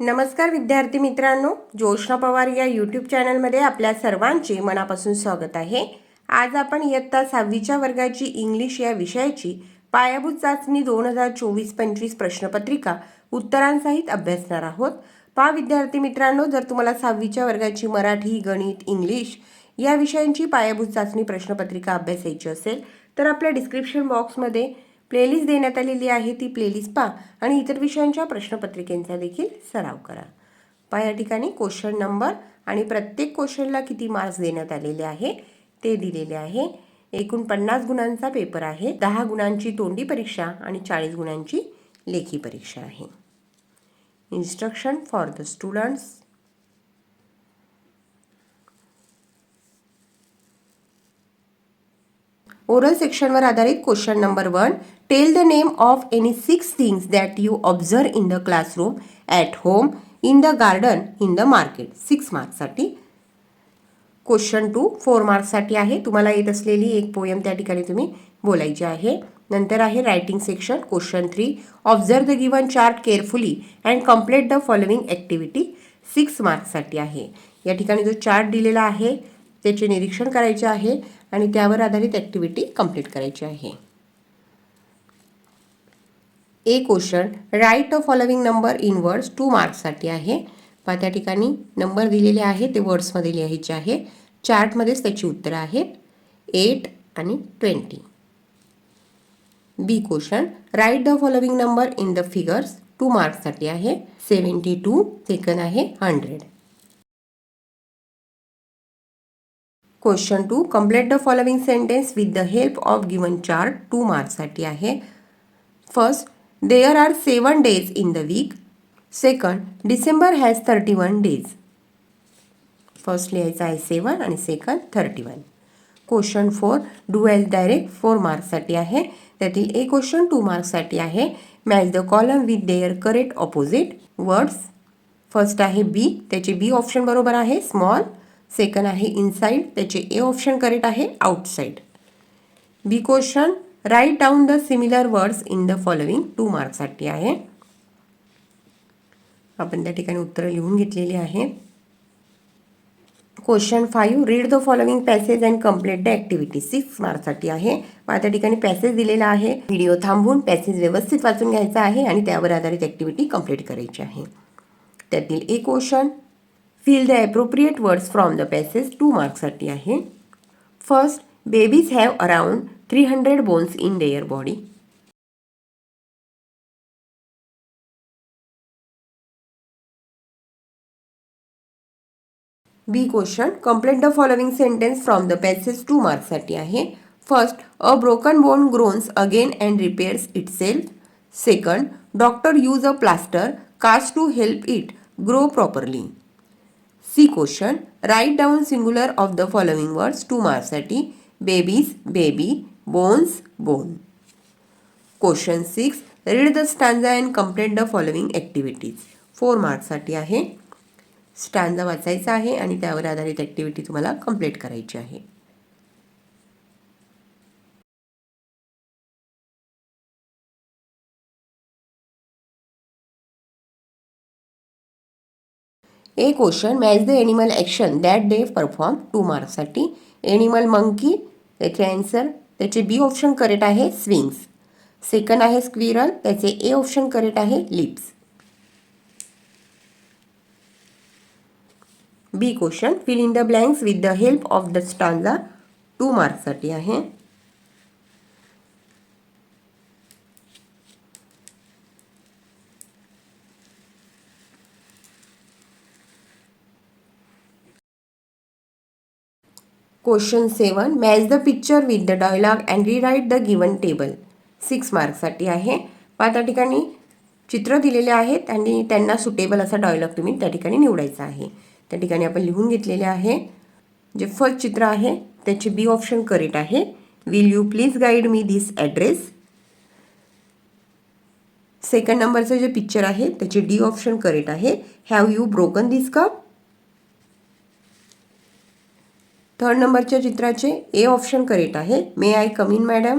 नमस्कार विद्यार्थी मित्रांनो ज्योष्णा पवार या यूट्यूब चॅनलमध्ये आपल्या सर्वांचे मनापासून स्वागत आहे. आज आपण इयत्ता सहावीच्या वर्गाची इंग्लिश या विषयाची पायाभूत चाचणी दोन हजार चोवीस पंचवीस प्रश्नपत्रिका उत्तरांसहित अभ्यासणार आहोत. पहा विद्यार्थी मित्रांनो जर तुम्हाला सहावीच्या वर्गाची मराठी गणित इंग्लिश या विषयांची पायाभूत चाचणी प्रश्नपत्रिका अभ्यासायची असेल तर आपल्या डिस्क्रिप्शन बॉक्समध्ये प्लेलिस्ट देण्यात आलेली आहे ती प्लेलिस्ट पहा. आणि इतर विषयांच्या प्रश्नपत्रिकेंचा देखील सराव करा. पहा या ठिकाणी क्वेश्चन नंबर आणि प्रत्येक क्वेश्चनला किती मार्क्स देण्यात आलेले आहे ते दिलेले आहे. एकूण पन्नास गुणांचा पेपर आहे दहा गुणांची तोंडी परीक्षा आणि चाळीस गुणांची लेखी परीक्षा आहे. Instruction for the students oral सेक्शनवर आधारित question number one tell the name of any six things that you observe in the classroom at home in the garden in the market six मार्क्ससाठी question two four मार्क्ससाठी आहे. तुम्हाला येत असलेली एक poem त्या ठिकाणी तुम्ही बोलायची आहे. नंतर आहे writing section question three observe the given chart carefully and complete the following activity six मार्क्ससाठी आहे. या ठिकाणी जो चार्ट दिलेला आहे त्याचे निरीक्षण करायचे आहे आणि त्यावर आधारित ॲक्टिव्हिटी कंप्लीट करायची आहे. A question write a following number in words two मार्क्ससाठी आहे. पहा त्या ठिकाणी नंबर दिलेले आहे ते वर्ड्समध्ये लिहायचे आहे. चार्टमध्येच त्याची उत्तरं आहेत. एट आणि twenty B question write the following number in the figures two मार्क्ससाठी आहे. सेवन्टी टू सेकंड आहे hundred question two complete the following sentence with the help of given chart two मार्क्ससाठी आहे. First there are seven days in the week second December has thirty one days first लिहायचं आहे seven आणि second thirty one question four dual direct four मार्क्ससाठी आहे. त्यातील एक question to मार्क्ससाठी आहे. Match the column with their correct opposite words first आहे B त्याचे बी ऑप्शन बरोबर आहे. स्मॉल सेकंड आहे इनसाईड त्याचे ए ऑप्शन करेक्ट आहे outside B question write down the similar words in the following two मार्क्ससाठी आहे. आपण त्या ठिकाणी उत्तरं लिहून घेतलेली आहे. Question five read the following passage and complete the activity six मार्कसाठी आहे. मला त्या ठिकाणी पॅसेज दिलेला आहे. व्हिडिओ थांबून पॅसेज व्यवस्थित वाचून घ्यायचा आहे आणि त्यावर आधारित ॲक्टिव्हिटी कंप्लीट करायची आहे. त्यातील एक question fill the appropriate words from the passage two मार्क्ससाठी आहे first babies have around three hundred bones in their body B question complete the following sentence from the passage two मार्क्ससाठी आहे first a broken bone grows again and repairs itself second doctor use a plaster cast to help it grow properly C question write down singular of the following words two मार्क्ससाठी babies baby bones bone question six read the stanza and complete the following activities four मार्क्ससाठी आहे. Stanza वाचायचा आहे आणि त्यावर आधारित activity तुम्हाला complete करायची आहे. A question match the animal action that they perform two मार्क्ससाठी animal monkey त्याचे ॲन्सर त्याचे बी ऑप्शन करेक्ट आहे स्विंग्स सेकंड आहे स्क्विरल त्याचे ए ऑप्शन करेक्ट आहे leaps B question fill in the blanks with the help of the stanza two मार्क्ससाठी आहे. Question seven match the picture with the dialogue and rewrite the given table six मार्क्ससाठी आहे. पहा त्या ठिकाणी चित्र दिलेले आहेत आणि त्यांना सुटेबल असा डायलॉग तुम्ही त्या ठिकाणी निवडायचा आहे. त्या ठिकाणी आपण लिहून घेतलेले आहे. जे फर्स्ट चित्र आहे त्याचे बी ऑप्शन करेक्ट आहे. Will you please guide me this address second नंबरचं जे पिक्चर आहे त्याचे डी ऑप्शन करेक्ट आहे. Have you broken this cup third नंबरच्या चित्राचे ए ऑप्शन करेक्ट आहे. May I come in madam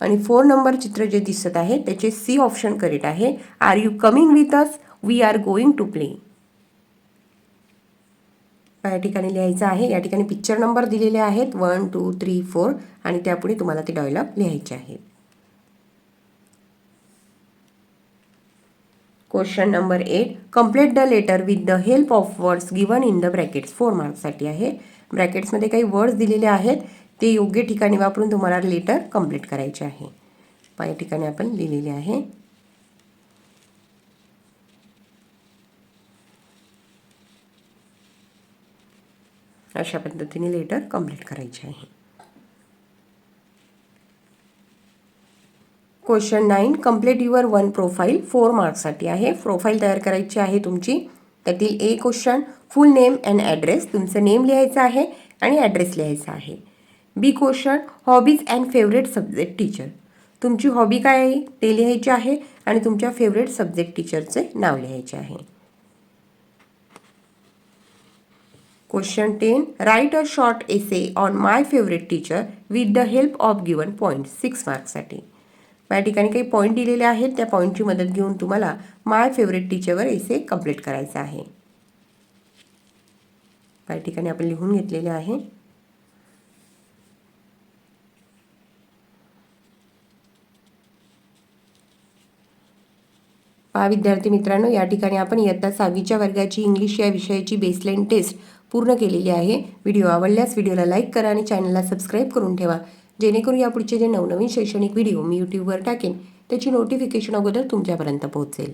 आणि फोर नंबर चित्र जे दिसत आहे त्याचे सी ऑप्शन करेक्ट आहे. Are you coming with us we are going to play या ठिकाणी लिहायचं आहे. या ठिकाणी पिक्चर नंबर दिलेले आहेत. वन टू थ्री फोर आणि त्यापुढे तुम्हाला ते डायलॉग लिहायचे आहेत. Question number eight complete the letter with the help of words given in the brackets four मार्क्ससाठी आहे. ब्रॅकेट्समध्ये काही वर्ड्स दिलेले आहेत. ते योग्य ठिकाणी वापरून तुम्हाला लेटर कंप्लीट करायचे आहे. या ठिकाणी आपण लिहिलेले आहे. अशा पद्धतीने लेटर कंप्लीट करायचे आहे. Question nine complete your own profile four मार्क्ससाठी आहे. प्रोफाईल तयार करायची आहे तुमची. त्यातील A question full name and address तुमचं नेम लिहायचं आहे आणि ॲड्रेस लिहायचा आहे. B question hobbies and favourite subject teacher तुमची हॉबी काय आहे? ते लिहायचे आहे आणि तुमच्या फेवरेट सब्जेक्ट टीचरचे नाव लिहायचे आहे. Question ten write a short essay on my favourite teacher with the help of given point six मार्क्ससाठी या ठिकाणी काही पॉईंट दिलेले आहेत. त्या पॉईंटची मदत घेऊन तुम्हाला माय फेवरेट टीचरवर एसे कंप्लीट करायचं आहे. या ठिकाणी आपण लिहून घेतलेले आहे. पहा विद्यार्थी मित्रांनो या ठिकाणी आपण इयत्ता सहावीच्या वर्गाची इंग्लिश या विषयाची बेसलाईन टेस्ट पूर्ण केलेली आहे. व्हिडिओ आवडल्यास व्हिडिओला लाईक करा आणि चॅनलला सबस्क्राईब करून ठेवा. जेणेकरून यापुढचे जे नवनवीन शैक्षणिक व्हिडिओ मी यूट्यूबवर टाकेन त्याची नोटिफिकेशन अगोदर तुमच्यापर्यंत पोहोचेल.